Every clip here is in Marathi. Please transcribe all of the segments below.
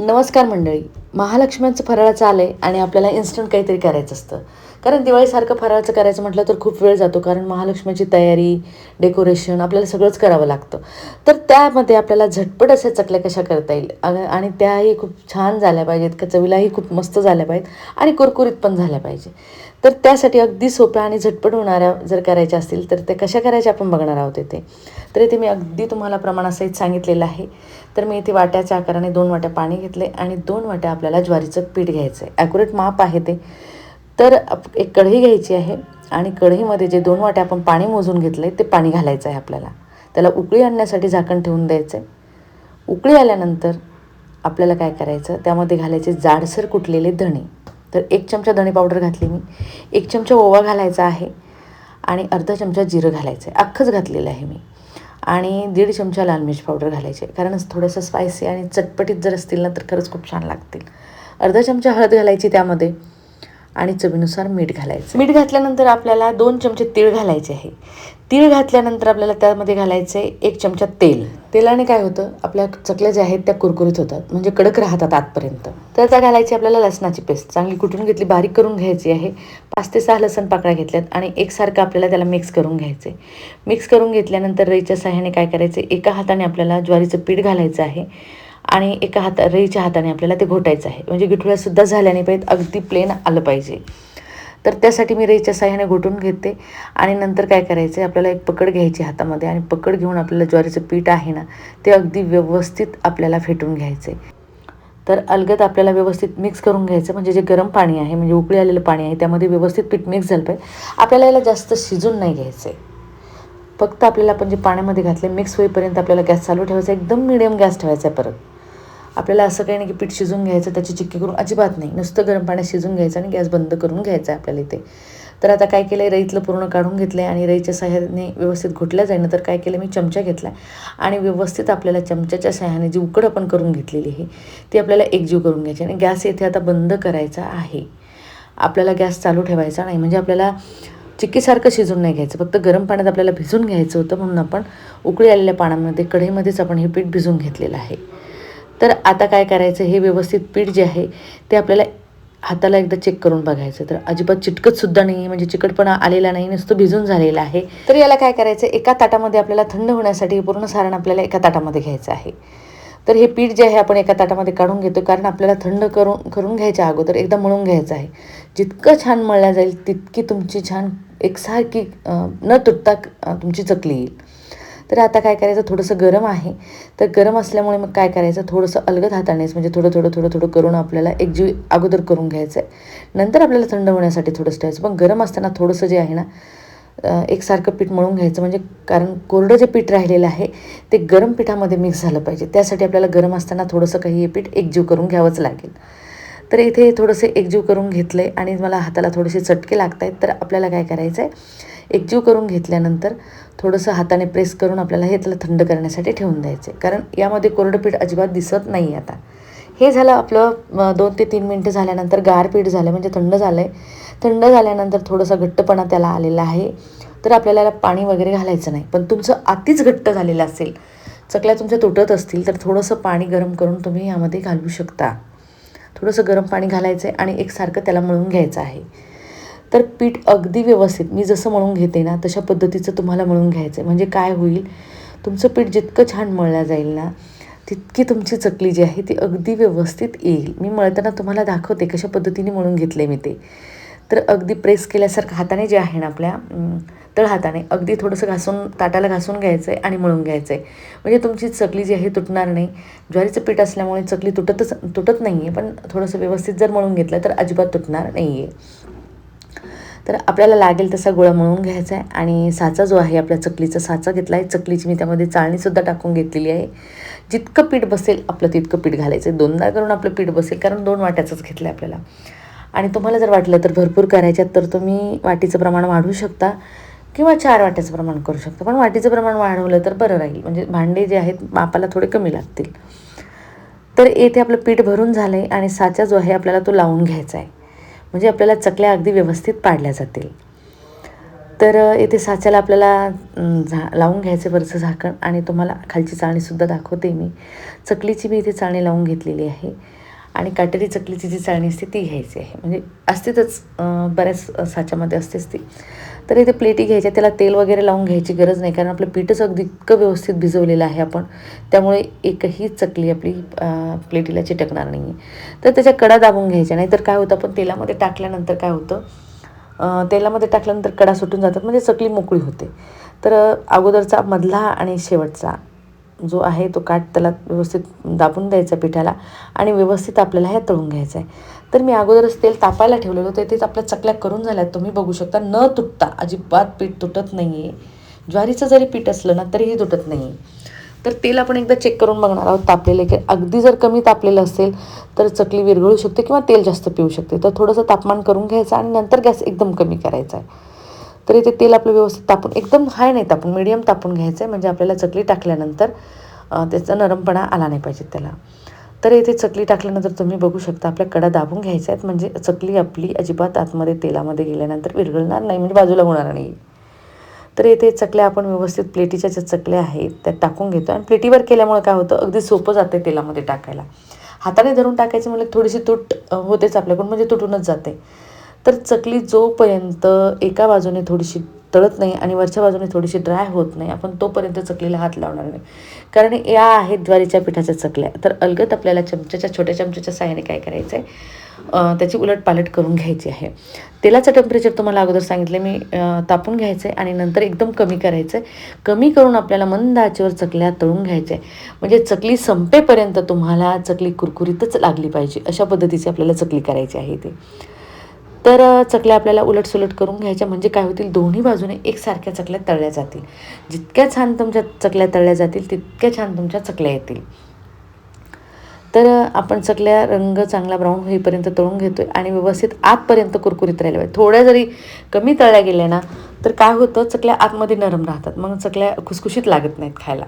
नमस्कार मंडळी. महालक्ष्म्यांचं फराळाचं आलं आहे आणि आपल्याला इन्स्टंट काहीतरी करायचं असतं. कारण दिवाळीसारखं फराळाचं करायचं म्हटलं तर खूप वेळ जातो कारण महालक्ष्मीची तयारी डेकोरेशन आपल्याला सगळंच करावं लागतं. तर त्यामध्ये आपल्याला झटपट अशा चकल्या कशा करता येईल? आणि आणि त्याही खूप छान झाल्या पाहिजेत का चवीलाही खूप मस्त झाल्या पाहिजेत आणि कुरकुरीत पण झाल्या पाहिजे. तर त्यासाठी अगदी सोप्या आणि झटपट होणाऱ्या जर करायच्या असतील तर ते कशा करायच्या आपण बघणार आहोत इथे? तर इथे मी अगदी तुम्हाला प्रमाणासहित सांगितलेलं आहे. तर मी इथे वाट्याच्या आकाराने दोन वाट्या पाणी घेतले आणि दोन वाट्या आपल्याला ज्वारीचं पीठ घ्यायचं आहे ॲक्युरेट माप आहे ते. तर एक कढई घ्यायची आहे आणि कढईमध्ये जे दोन वाट्या आपण पाणी मोजून घेतलं आहे ते पाणी घालायचं आहे आपल्याला. त्याला उकळी आणण्यासाठी झाकण ठेवून द्यायचं आहे उकळी आल्यानंतर आपल्याला काय करायचं त्यामध्ये घालायचे जाडसर कुटलेले धणे. तर एक चमचा धणे पावडर घातली मी. एक चमचा ओवा घालायचा आहे आणि अर्धा चमचा जिरं घालायचं आहे अख्खंच घातलेलं आहे मी. आणि दीड चमचा लाल मिरची पावडर घालायची आहे. कारण थोडंसं स्पायसी आणि चटपटीत जर असतील ना तर खरंच खूप छान लागतील. अर्धा चमचा हळद घालायची त्यामध्ये. आणि चवीनुसार मीठ घालायचं. मीठ घातल्यानंतर आपल्याला दोन चमचे तीळ घालायचे आहे. तीळ घातल्यानंतर आपल्याला त्यामध्ये घालायचं आहे एक चमचा तेल. तेलाने काय होतं? आपल्या चकल्या ज्या आहेत त्या कुरकुरीत होतात म्हणजे कडक राहतात आतपर्यंत. तर त्या घालायची आपल्याला लसणाची पेस्ट. चांगली कुटून घेतली? बारीक करून घ्यायची आहे. पाच ते सहा लसण पाकळ्या घेतल्यात आणि एकसारखं आपल्याला त्याला मिक्स करून घ्यायचे मिक्स करून घेतल्यानंतर रईच्या सहाय्याने काय करायचं एका हाताने आपल्याला ज्वारीचं पीठ घालायचं आहे. आणि एका हाता रईच्या हाताने आपल्याला ते घोटायचं आहे. म्हणजे गिठुळ्यासुद्धा झाल्या नाही पाहिजेत. अगदी प्लेन आलं पाहिजे. तर त्यासाठी मी रईच्या साह्याने घोटून घेते. आणि नंतर काय करायचं आहे आपल्याला एक पकड घ्यायची हातामध्ये आणि पकड घेऊन आपल्याला ज्वारीचं पीठ आहे ना ते अगदी व्यवस्थित आपल्याला फेटून घ्यायचं आहे तर अलगद आपल्याला व्यवस्थित मिक्स करून घ्यायचं. म्हणजे जे गरम पाणी आहे म्हणजे उकळी आलेलं पाणी आहे त्यामध्ये व्यवस्थित पीठ मिक्स झालं पाहिजे. आपल्याला याला जास्त शिजून नाही घ्यायचं आहे फक्त आपल्याला आपण जे पाण्यामध्ये घातले मिक्स होईपर्यंत आपल्याला गॅस चालू ठेवायचा एकदम मिडियम गॅस ठेवायचा आहे परत. आपल्याला असं काही नाही की पीठ शिजून घ्यायचं त्याची चिक्की करून अजिबात नाही. नुसतं गरम पाण्यात शिजून घ्यायचं आणि गॅस बंद करून घ्यायचा आहे आपल्याला इथे. तर आता काय केलं आहे रईतलं पूर्ण काढून घेतलं आहे आणि रईच्या सहाय्याने व्यवस्थित घुटल्या जाईन. तर काय केलं मी चमचा घेतला आणि व्यवस्थित आपल्याला चमच्याच्या सहाय्याने जी उकड आपण करून घेतलेली आहे ती आपल्याला एकजीव करून घ्यायची आणि गॅस येथे आता बंद करायचा आहे. आपल्याला गॅस चालू ठेवायचा नाही. म्हणजे आपल्याला चिक्कीसारखं शिजून नाही घ्यायचं. फक्त गरम पाण्यात आपल्याला भिजून घ्यायचं होतं म्हणून आपण उकळी आलेल्या पाण्यामध्ये कढईमध्येच आपण हे पीठ भिजून घेतलेलं आहे. तर आता काय करायचं? हे व्यवस्थित पीठ जे आहे ते आपल्याला हाताला एकदा चेक करून बघायचं. तर अजिबात चिटकत सुद्धा नाही आहे म्हणजे चिकटपणा आलेला नाही नुसतं भिजून झालेला आहे. तर याला काय करायचं? एका ताटामध्ये आपल्याला थंड होण्यासाठी पूर्ण सारण आपल्याला एका ताटामध्ये घ्यायचं आहे. तर हे पीठ जे आहे आपण एका ताटामध्ये काढून घेतो कारण आपल्याला थंड करून करून घ्यायच्या अगोदर एकदा मळून घ्यायचं आहे. जितकं छान मळल्या जाईल तितकी तुमची छान एकसारखी न तुटता तुमची चकली येईल. तर आता काय करायचं? थोडंसं गरम आहे. तर गरम असल्यामुळे मग काय करायचं? थोडंसं अलगद हातानेच म्हणजे थोडं थोडं थोडं थोडं करून आपल्याला एकजीव अगोदर करून घ्यायचं आहे नंतर आपल्याला थंड होण्यासाठी थोडंसं ठेवायचं. पण गरम असताना थोडंसं जे आहे ना एकसारखं पीठ मळून घ्यायचं. म्हणजे कारण कोरडं जे पीठ राहिलेलं आहे ते गरम पिठामध्ये मिक्स झालं पाहिजे. त्यासाठी आपल्याला गरम असताना थोडंसं काही हे पीठ एकजीव करून घ्यावंच लागेल. तर इथे थोडंसं एकजीव करून घेतलं आहे आणि मला हाताला थोडेसे चटके लागत आहेत तर आपल्याला काय करायचं आहे एकजीव करून घेतल्यानंतर थोडंसं हाताने प्रेस करून आपल्याला हे त्याला थंड करण्यासाठी ठेवून द्यायचं आहे कारण यामध्ये कोरडं पीठ अजिबात दिसत नाही आता. हे झालं आपलं दोन ते तीन मिनटं झाल्यानंतर गार पीठ झालं म्हणजे थंड झालं आहे थंड झाल्यानंतर थोडासा घट्टपणा त्याला आलेला आहे. तर आपल्याला पाणी वगैरे घालायचं नाही. पण तुमचं आतीच घट्ट झालेलं असेल चकल्या तुमच्या तुटत असतील तर थोडंसं पाणी गरम करून तुम्ही यामध्ये घालू शकता. थोडंसं गरम पाणी घालायचं आहे आणि एकसारखं त्याला मळून घ्यायचं आहे. तर पीठ अगदी व्यवस्थित मी जसं मळून घेते ना तशा पद्धतीचं तुम्हाला मळून घ्यायचं आहे म्हणजे काय होईल तुमचं पीठ जितकं छान मळलं जाईल ना तितकी तुमची चकली जी आहे ती अगदी व्यवस्थित येईल. मी मळताना तुम्हाला दाखवते कशा पद्धतीने मळून घेतले मी ते. तर अगदी प्रेस केल्यासारखं हाताने जे आहे ना आपल्या तळ तळहाताने अगदी थोडंसं घासून ताटाला घासून घ्यायचं आहे आणि मळून घ्यायचं आहे म्हणजे तुमची चकली जी आहे तुटणार नाही. ज्वारीचं पीठ असल्यामुळे चकली तुटतच तुटत नाही आहे पण थोडंसं व्यवस्थित जर मळून घेतलं तर अजिबात तुटणार नाही आहे तर आपल्याला लागेल तसा गोळा मळून घ्यायचा आहे आणि साचा जो आहे आपल्या चकलीचा साचा घेतला आहे चकलीची मी त्यामध्ये चाळणीसुद्धा टाकून घेतलेली आहे. जितकं पीठ बसेल आपलं तितकं पीठ घालायचं आहे दोनदा करून आपलं पीठ बसेल कारण दोन वाट्याचंच घेतलं आहे आपल्याला. आणि तुम्हाला जर वाटलं तर भरपूर करायच्यात तर तुम्ही वाटीचं प्रमाण वाढवू शकता किंवा चार वाट्याचं प्रमाण करू शकता. पण वाटीचं प्रमाण वाढवलं तर बरं राहील. म्हणजे भांडे जे आहेत मापाला थोडे कमी लागतील. तर येथे आपलं पीठ भरून झालं आहे आणि साचा जो आहे आपल्याला तो लावून घ्यायचा आहे म्हणजे आपल्याला चकल्या अगदी व्यवस्थित पाडल्या जातील. तर येथे साच्याला आपल्याला झा लावून घ्यायचं वरचं झाकण. आणि तुम्हाला खालची चाळणीसुद्धा दाखवते मी. चकलीची मी इथे चाळणी लावून घेतलेली आहे. आणि काटेरी चकलीची जी चाळणी असते ती घ्यायची आहे. म्हणजे असतेच बऱ्याच साच्यामध्ये असतेच ती तर इथे प्लेटी घ्यायच्या त्याला तेल वगैरे लावून घ्यायची गरज नाही कारण आपलं पीठच अगदी इतकं व्यवस्थित भिजवलेलं आहे आपण. त्यामुळे एकही चकली आपली प्लेटीला चिटकणार नाही आहे तर त्याच्या कडा दाबून घ्यायच्या नाही तर काय होतं आपण तेलामध्ये टाकल्यानंतर काय होतं तेलामध्ये टाकल्यानंतर कडा सुटून जातात म्हणजे चकली मोकळी होते. तर अगोदरचा मधला आणि शेवटचा. जो आहे तो काठ त्याला व्यवस्थित दाबून द्यायचा पिठाला आणि व्यवस्थित आपल्याला ह्या तळून घ्यायचं आहे तर मी अगोदरच तेल तापायला ठेवलेलं होतं. तेच आपल्या चकल्या करून झाल्यात. तुम्ही बघू शकता न तुटता अजिबात पीठ तुटत नाही आहे ज्वारीचं जरी पीठ असलं ना तरीही तुटत नाही तर तेल आपण एकदा चेक करून बघणार आहोत तापलेलं की अगदी जर कमी तापलेलं असेल तर चकली विरघळू शकते किंवा तेल जास्त पिऊ शकते. तर थोडंसं तापमान करून घ्यायचं आणि नंतर गॅस एकदम कमी करायचा आहे. तर इथे तेल आपलं व्यवस्थित तापून एकदम हाय नाही तापून मिडियम तापून घ्यायचं आहे म्हणजे आपल्याला चकली टाकल्यानंतर त्याचा नरमपणा आला नाही पाहिजे त्याला. तर इथे चकली टाकल्यानंतर तुम्ही बघू शकता आपल्या कडा दाबून घ्यायच्या आहेत. म्हणजे चकली आपली अजिबात आतमध्ये तेलामध्ये गेल्यानंतर विरघळणार नाही म्हणजे बाजूला होणार नाही. तर इथे चकल्या आपण व्यवस्थित प्लेटीच्या ज्या चकल्या आहेत त्या टाकून घेतो आणि प्लेटीवर केल्यामुळे काय होतं अगदी सोपं जाते तेलामध्ये टाकायला. हाताने धरून टाकायचं म्हणजे थोडीशी तूट होतेच आपल्याकडून म्हणजे तुटूनच जाते. तर चकली जोपर्यंत एका बाजूने थोडीशी तळत नाही आणि वरच्या बाजूने थोडीशी ड्राय होत नाही आपण तोपर्यंत चकलीला हात लावणार नाही. कारण या आहेत ज्वारीच्या पिठाच्या चकल्या. तर अलगत आपल्याला चमच्याच्या छोट्या चमच्याच्या साह्याने काय करायचं आहे? त्याची त्याची उलटपालट करून घ्यायची आहे. तेलाचं टेम्परेचर तुम्हाला अगोदर सांगितलं मी तापून घ्यायचं आहे आणि नंतर एकदम कमी करायचं आहे कमी करून आपल्याला मंद आचेवर चकल्या तळून घ्यायच्या आहे. म्हणजे चकली संपेपर्यंत तुम्हाला चकली कुरकुरीतच लागली पाहिजे. अशा पद्धतीची आपल्याला चकली करायची आहे ती. तर चकल्या आपल्याला उलटसुलट करून घ्यायच्या. म्हणजे काय होतील? दोन्ही बाजूने एकसारख्या चकल्या तळल्या जातील. जितक्या छान तुमच्या चकल्या तळल्या जातील तितक्या छान तुमच्या चकल्या येतील. तर आपण चकल्या रंग चांगला ब्राऊन होईपर्यंत तळून घेतोय आणि व्यवस्थित आतपर्यंत कुरकुरीत राहिल्या पाहिजे थोड्या जरी कमी तळल्या गेल्या ना तर काय होतं? चकल्या आतमध्ये नरम राहतात. मग चकल्या खुसखुशीत लागत नाहीत खायला.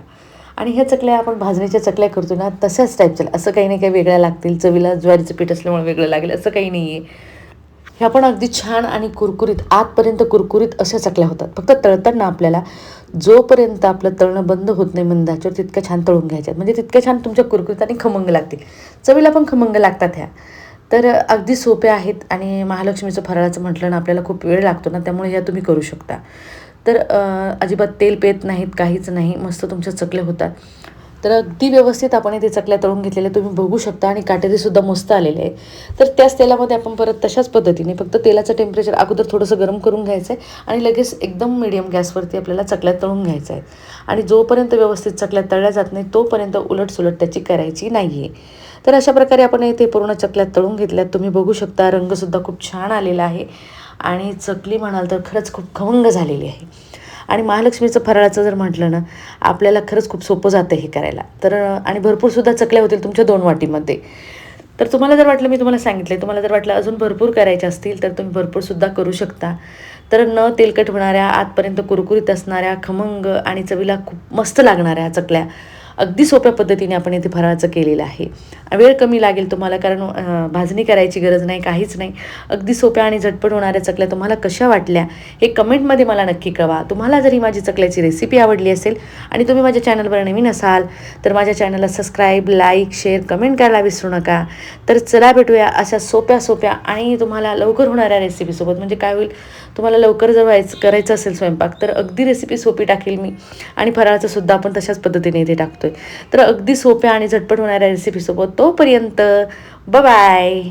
आणि ह्या चकल्या आपण भाजणीच्या चकल्या करतो ना तशाच टाईपच्या असं काही नाही काही वेगळ्या लागतील. चवीला ज्वारीचं पीठ असल्यामुळे वेगळं लागेल. असं काही नाही आहे ह्या पण अगदी छान आणि कुरकुरीत आतपर्यंत कुरकुरीत अशा चकल्या होतात. फक्त तळताना आपल्याला जोपर्यंत आपलं तळणं बंद होत नाही मंदाच्यावर तितक्या छान तळून घ्यायच्यात. म्हणजे तितक्या छान तुमच्या कुरकुरीत आणि खमंग लागतील. चवीला पण खमंग लागतात ह्या. तर अगदी सोप्या आहेत आणि महालक्ष्मीचं फराळाचं म्हटलं ना आपल्याला खूप वेळ लागतो ना त्यामुळे ह्या तुम्ही करू शकता. तर अजिबात तेल पेत नाहीत काहीच नाही. मस्त तुमच्या चकल्या होतात. तर अगदी व्यवस्थित आपण इथे चकल्या तळून घेतलेल्या तुम्ही बघू शकता आणि काटेरीसुद्धा मस्त आलेले आहे तर त्याच तेलामध्ये आपण परत तशाच पद्धतीने फक्त तेलाचं टेम्परेचर अगोदर थोडंसं गरम करून घ्यायचं आहे आणि लगेच एकदम मिडियम गॅसवरती आपल्याला चकल्या तळून घ्यायचं आहे आणि जोपर्यंत व्यवस्थित चकल्या तळल्या जात नाही तोपर्यंत उलटसुलट त्याची करायची नाही आहे तर अशा प्रकारे आपण इथे पूर्ण चकल्या तळून घेतल्यात. तुम्ही बघू शकता रंगसुद्धा खूप छान आलेला आहे. आणि चकली म्हणाल तर खरंच खूप खवंग झालेली आहे. आणि महालक्ष्मीचं फराळाचं जर म्हटलं ना आपल्याला खरंच खूप सोपं जातं हे करायला. तर आणि भरपूरसुद्धा चकल्या होतील तुमच्या दोन वाटीमध्ये. तर तुम्हाला जर वाटलं मी तुम्हाला सांगितलं तुम्हाला जर वाटलं अजून भरपूर करायचे असतील तर तुम्ही भरपूरसुद्धा करू शकता. तर न तेलकट होणाऱ्या आतपर्यंत कुरकुरीत असणाऱ्या खमंग आणि चवीला खूप मस्त लागणाऱ्या चकल्या अगदी सोप्या पद्धतीने आपण इथे फराळाचं केलेलं आहे. वेळ कमी लागेल तुम्हाला कारण भाजणी करायची गरज नाही काहीच नाही. अगदी सोप्या आणि झटपट होणाऱ्या चकल्या तुम्हाला कशा वाटल्या हे कमेंटमध्ये मला नक्की कळवा. तुम्हाला जर ही माझी चकल्याची रेसिपी आवडली असेल आणि तुम्ही माझ्या चॅनलवर नवीन असाल तर माझ्या चॅनलला सबस्क्राईब लाईक शेअर कमेंट करायला विसरू नका. तर चला भेटूया अशा सोप्या सोप्या आणि तुम्हाला लवकर होणाऱ्या रेसिपीसोबत म्हणजे काय होईल तुम्हाला लवकर जर व्हायचं करायचं असेल स्वयंपाक तर अगदी रेसिपी सोपी टाकेल मी. आणि फराळाचं सुद्धा आपण तशाच पद्धतीने इथे टाकतोय. तर अगदी सोप्या आणि झटपट होणाऱ्या रेसिपीसोबत तोपर्यंत बाय